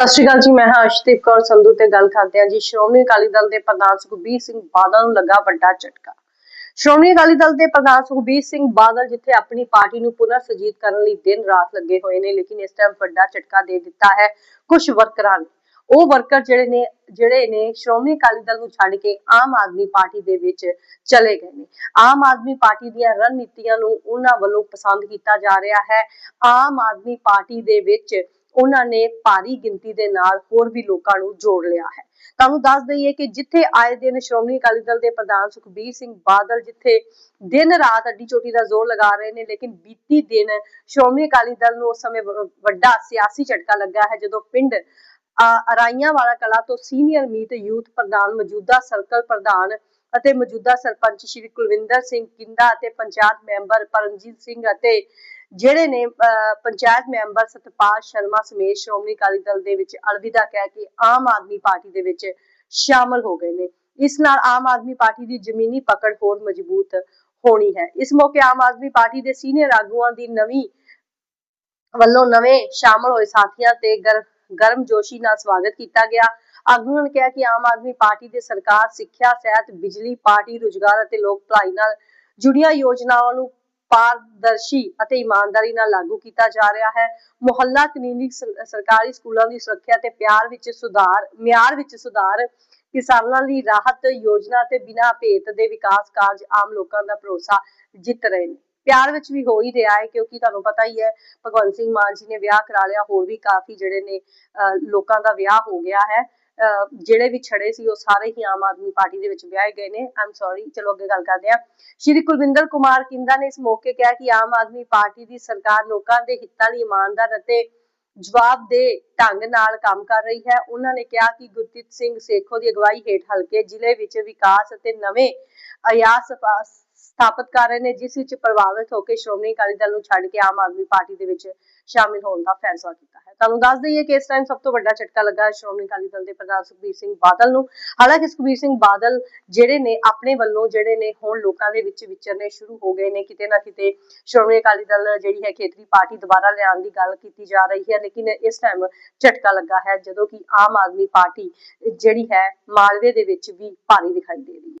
ਸਤਿ ਸ਼੍ਰੀ ਅਕਾਲ ਜੀ, ਮੈਂ ਹਾਂ ਅਸ਼ਦੀਪ ਕੌਰ, ਸੰਧੂ ਤੇ ਗੱਲ ਕਰਦੇ ਹਾਂ ਜੀ। ਸ਼੍ਰੋਮਣੀ ਅਕਾਲੀ ਦਲ ਦੇ ਪ੍ਰਧਾਨ ਸੁਖਬੀਰ ਸਿੰਘ ਬਾਦਲ ਨੂੰ ਲੱਗਾ ਵੱਡਾ ਝਟਕਾ। ਸ਼੍ਰੋਮਣੀ ਅਕਾਲੀ ਦਲ ਦੇ ਪ੍ਰਧਾਨ ਸੁਖਬੀਰ ਸਿੰਘ ਬਾਦਲ ਜਿੱਥੇ ਆਪਣੀ ਪਾਰਟੀ ਨੂੰ ਪੁਨਰ ਸੁਰਜੀਤ ਕਰਨ ਲਈ ਦਿਨ ਰਾਤ ਲੱਗੇ ਹੋਏ ਨੇ, ਲੇਕਿਨ ਇਸ ਟਾਈਮ ਵੱਡਾ ਝਟਕਾ ਦੇ ਦਿੱਤਾ ਹੈ ਕੁਝ ਵਰਕਰਾਂ ਨੇ। ਉਹ ਵਰਕਰ ਜਿਹੜੇ ਨੇ ਜਿਹੜੇ ਨੇ ਸ਼੍ਰੋਮਣੀ ਅਕਾਲੀ ਦਲ ਨੂੰ ਛੱਡ ਕੇ ਆਮ ਆਦਮੀ ਪਾਰਟੀ ਦੇ ਵਿੱਚ ਚਲੇ ਗਏ ਨੇ। ਆਮ ਆਦਮੀ ਪਾਰਟੀ ਦੀਆਂ ਰਣਨੀਤੀਆਂ ਨੂੰ ਉਹਨਾਂ ਵੱਲੋਂ ਪਸੰਦ ਕੀਤਾ ਜਾ ਰਿਹਾ ਹੈ। ਆਮ ਆਦਮੀ ਪਾਰਟੀ ਦੇ ਵਿੱਚ ਉਹਨਾਂ ਨੇ ਭਾਰੀ ਗਿਣਤੀ ਦੇ ਨਾਲ ਹੋਰ ਵੀ ਲੋਕਾਂ ਨੂੰ ਜੋੜ ਲਿਆ ਹੈ। ਤੁਹਾਨੂੰ ਦੱਸ ਦਈਏ ਕਿ ਜਿੱਥੇ ਆਏ ਦਿਨ ਸ਼੍ਰੋਮਣੀ ਅਕਾਲੀ ਦਲ ਦੇ ਪ੍ਰਧਾਨ ਸੁਖਬੀਰ ਸਿੰਘ ਬਾਦਲ ਜਿੱਥੇ ਦਿਨ ਰਾਤ ਅੱਡੀ ਚੋਟੀ ਦਾ ਜ਼ੋਰ ਲਗਾ ਰਹੇ ਨੇ, ਲੇਕਿਨ ਬੀਤੀ ਦਿਨ ਸ਼੍ਰੋਮਣੀ ਅਕਾਲੀ ਦਲ ਨੂੰ ਉਸ ਸਮੇਂ ਵੱਡਾ ਸਿਆਸੀ ਝਟਕਾ ਲੱਗਾ ਹੈ, ਜਦੋਂ ਪਿੰਡ ਅਰਾਈਆਂ ਵਾਲਾ ਕਲਾ ਤੋਂ ਸੀਨੀਅਰ ਮੀਤ ਯੂਥ ਪ੍ਰਧਾਨ ਮੌਜੂਦਾ ਸਰਕਲ ਪ੍ਰਧਾਨ ਅਤੇ ਮੌਜੂਦਾ ਸਰਪੰਚ ਸ਼੍ਰੀ ਕੁਲਵਿੰਦਰ ਸਿੰਘ ਕਿੰਦਾ ਅਤੇ ਪੰਚਾਇਤ ਮੈਂਬਰ ਪਰਮਜੀਤ ਸਿੰਘ ਅਤੇ ਜਿਹੜੇ ਨੇ ਪੰਚਾਇਤ ਮੈਂਬਰ ਸਤਪਾਲ ਸ਼ਰਮਾ ਸਮੇਤ ਸ਼੍ਰੋਮਣੀ ਅਕਾਲੀ ਦਲ ਦੇ ਵਿੱਚ ਅਲਵਿਦਾ ਕਹਿ ਕੇ ਆਮ ਆਦਮੀ ਪਾਰਟੀ ਦੇ ਵਿੱਚ ਸ਼ਾਮਲ ਹੋ ਗਏ ਨੇ। ਇਸ ਨਾਲ ਆਮ ਆਦਮੀ ਪਾਰਟੀ ਦੀ ਜ਼ਮੀਨੀ ਪਕੜ ਹੋਰ ਮਜ਼ਬੂਤ ਹੋਣੀ ਹੈ। ਇਸ ਮੌਕੇ ਆਮ ਆਦਮੀ ਪਾਰਟੀ ਦੇ ਸੀਨੀਅਰ ਆਗੂਆਂ ਦੀ ਨਵੀਂ ਵੱਲੋਂ ਨਵੇਂ ਸ਼ਾਮਲ ਹੋਏ ਸਾਥੀਆਂ ਤੇ ਗਰ- ਗਰਮਜੋਸ਼ੀ ਨਾਲ ਸਵਾਗਤ ਕੀਤਾ ਗਿਆ। ਆਗੂਆਂ ਨੇ ਕਿਹਾ ਕਿ ਆਮ ਆਦਮੀ ਪਾਰਟੀ ਦੇ ਸਰਕਾਰ, ਸਿੱਖਿਆ, ਸਿਹਤ, ਬਿਜਲੀ, ਪਾਰਟੀ, ਰੁਜ਼ਗਾਰ ਅਤੇ ਲੋਕ ਭਲਾਈ ਨਾਲ ਜੁੜੀਆਂ ਯੋਜਨਾਵਾਂ ਨੂੰ ਪਾਰਦਰਸ਼ੀ ਅਤੇ ਇਮਾਨਦਾਰੀ ਨਾਲ ਲਾਗੂ ਕੀਤਾ ਜਾ ਰਿਹਾ ਹੈ। ਮੁਹੱਲਾ ਕਲੀਨਿਕ ਸਰਕਾਰੀ ਸਕੂਲਾਂ ਦੀ ਸੁਰੱਖਿਆ ਤੇ ਪਿਆਰ ਵਿੱਚ ਸੁਧਾਰ ਮਿਆਰ ਵਿੱਚ ਸੁਧਾਰ ਕਿਸਾਨਾਂ ਲਈ ਰਾਹਤ ਯੋਜਨਾ ਤੇ ਬਿਨਾਂ ਭੇਤ ਦੇ ਵਿਕਾਸ ਕਾਰਜ ਆਮ ਲੋਕਾਂ ਦਾ ਭਰੋਸਾ ਜਿੱਤ ਰਹੇ ਨੇ। ਪਿਆਰ ਵਿੱਚ ਵੀ ਹੋ ਹੀ ਰਿਹਾ ਹੈ ਕਿਉਂਕਿ ਤੁਹਾਨੂੰ ਪਤਾ ਹੀ ਹੈ ਭਗਵੰਤ ਸਿੰਘ ਮਾਨ ਜੀ ਨੇ ਵਿਆਹ ਕਰਾ ਲਿਆ ਹੋਰ ਵੀ ਕਾਫੀ ਜਿਹੜੇ ਨੇ ਅਹ, ਲੋਕਾਂ ਦਾ ਵਿਆਹ ਹੋ ਗਿਆ ਹੈ। ਜਿਹੜੇ ਵੀ ਛੜੇ ਸੀ ਉਹ ਸਾਰੇ ਹੀ ਆਮ ਆਦਮੀ ਪਾਰਟੀ ਦੇ ਵਿੱਚ ਵਿਆਹੇ ਗਏ ਨੇ। ਆਮ ਸੌਰੀ ਚਲੋ ਅੱਗੇ ਗੱਲ ਕਰਦੇ ਹਾਂ। ਸ਼੍ਰੀ ਕੁਲਵਿੰਦਰ ਕੁਮਾਰ ਕਿੰਦਾ ਨੇ ਇਸ ਮੌਕੇ ਕਿਹਾ ਕਿ ਆਮ ਆਦਮੀ ਪਾਰਟੀ ਦੀ ਸਰਕਾਰ ਲੋਕਾਂ ਦੇ ਹਿੱਤਾਂ ਲਈ ਇਮਾਨਦਾਰ ਅਤੇ ਜਵਾਬਦੇਹ ਢੰਗ ਨਾਲ ਕੰਮ ਕਰ ਰਹੀ ਹੈ। ਉਹਨਾਂ ਨੇ ਕਿਹਾ ਕਿ ਗੁਰਤਿਤ ਸਿੰਘ ਸੇਖੋ ਦੀ ਅਗਵਾਈ ਹੇਠ ਹਲਕੇ ਜ਼ਿਲ੍ਹੇ ਵਿੱਚ ਵਿਕਾਸ ਅਤੇ ਨਵੇਂ ਅਯਾਸ ਸਪਾ- ਸਥਾਪਿਤ ਕਰ ਰਹੇ ਨੇ, ਜਿਸ ਵਿੱਚ ਪ੍ਰਭਾਵਿਤ ਹੋ ਕੇ ਸ਼੍ਰੋਮਣੀ ਅਕਾਲੀ ਦਲ ਨੂੰ ਛੱਡ ਕੇ ਆਮ ਆਦਮੀ ਪਾਰਟੀ ਦੇ ਵਿੱਚ ਸ਼ਾਮਿਲ ਹੋਣ ਦਾ ਫੈਸਲਾ ਕੀਤਾ ਹੈ। ਤੁਹਾਨੂੰ ਦੱਸ ਦਈਏ ਕਿ ਇਸ ਟਾਈਮ ਸਭ ਤੋਂ ਵੱਡਾ ਝਟਕਾ ਲੱਗਾ ਸ਼੍ਰੋਮਣੀ ਅਕਾਲੀ ਦਲ ਦੇ ਪ੍ਰਧਾਨ ਸੁਖਬੀਰ ਸਿੰਘ ਬਾਦਲ ਨੂੰ। ਹਾਲਾਂਕਿ ਸੁਖਬੀਰ ਸਿੰਘ ਬਾਦਲ ਜਿਹੜੇ ਨੇ, ਆਪਣੇ ਵੱਲੋਂ ਜਿਹੜੇ ਨੇ, ਹੁਣ ਲੋਕਾਂ ਦੇ ਵਿੱਚ ਵਿਚਰਨੇ ਸ਼ੁਰੂ ਹੋ ਗਏ ਨੇ। ਕਿਤੇ ਨਾ ਕਿਤੇ ਸ਼੍ਰੋਮਣੀ ਅਕਾਲੀ ਦਲ ਜਿਹੜੀ ਹੈ ਖੇਤਰੀ ਪਾਰਟੀ ਦੁਬਾਰਾ ਲਿਆਉਣ ਦੀ ਗੱਲ ਕੀਤੀ ਜਾ ਰਹੀ ਹੈ, ਲੇਕਿਨ ਇਸ ਟਾਈਮ ਝਟਕਾ ਲੱਗਾ ਹੈ, ਜਦੋਂ ਕਿ ਆਮ ਆਦਮੀ ਪਾਰਟੀ ਜਿਹੜੀ ਹੈ ਮਾਲਵੇ ਦੇ ਵਿੱਚ ਵੀ ਭਾਰੀ ਦਿਖਾਈ ਦੇ ਰਹੀ ਹੈ।